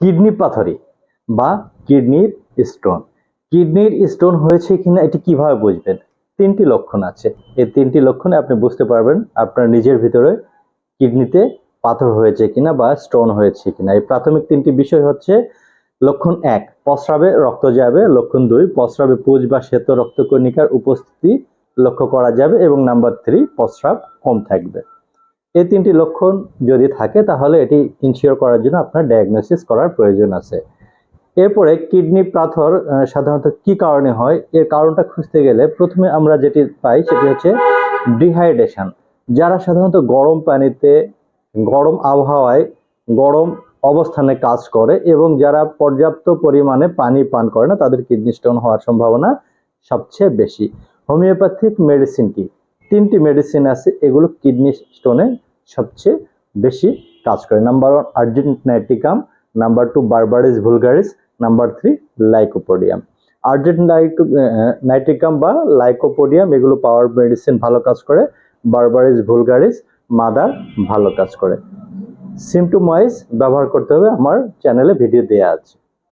Kidney পাথরি বা কিডনির stone. কিডনির স্টোন হয়েছে কিনা এটি কীভাবে বুঝবেন? তিনটি লক্ষণ আছে। এই তিনটি লক্ষণে আপনি বুঝতে পারবেন আপনার নিজের ভিতরে কিডনিতে পাথর হয়েছে কিনা বা স্টোন হয়েছে কিনা। এই প্রাথমিক তিনটি বিষয় হচ্ছে লক্ষণ এক প্রস্রাবে রক্ত যাবে। লক্ষণ দুই প্রস্রাবে পুজ বা শ্বেত রক্তকণিকার উপস্থিতি লক্ষ্য করা যাবে। এবং নাম্বার থ্রি প্রস্রাব কম থাকবে। এই তিনটি লক্ষণ যদি থাকে, তাহলে এটি ইনশিওর করার জন্য আপনার ডায়াগনোসিস করার প্রয়োজন আছে। এরপরে কিডনি পাথর সাধারণত কি কারণে হয়? এর কারণটা খুঁজতে গেলে প্রথমে আমরা যেটি পাই, সেটি হচ্ছে ডিহাইড্রেশন যারা সাধারণত গরম পানিতে, গরম আবহাওয়ায় গরম অবস্থানে কাজ করে এবং যারা পর্যাপ্ত পরিমাণে পানি পান করে না, তাদের কিডনি স্টোন হওয়ার সম্ভাবনা সবচেয়ে বেশি। হোমিওপ্যাথিক মেডিসিন কি? তিনটি মেডিসিন আছে, এগুলো কিডনি স্টোনে সবচেয়ে বেশি কাজ করে। Number one argentum nitricum number two berberis vulgaris number three lycopodium argentum nitricum বা লাইকোপোডিয়াম এগুলো পাওয়ার মেডিসিন ভালো কাজ করে। বারবারিস ভুলগারিস মাদার ভালো কাজ করে। সিমটম ওয়াইজ ব্যবহার করতে হবে। আমার চ্যানেলে ভিডিও দেওয়া আছে।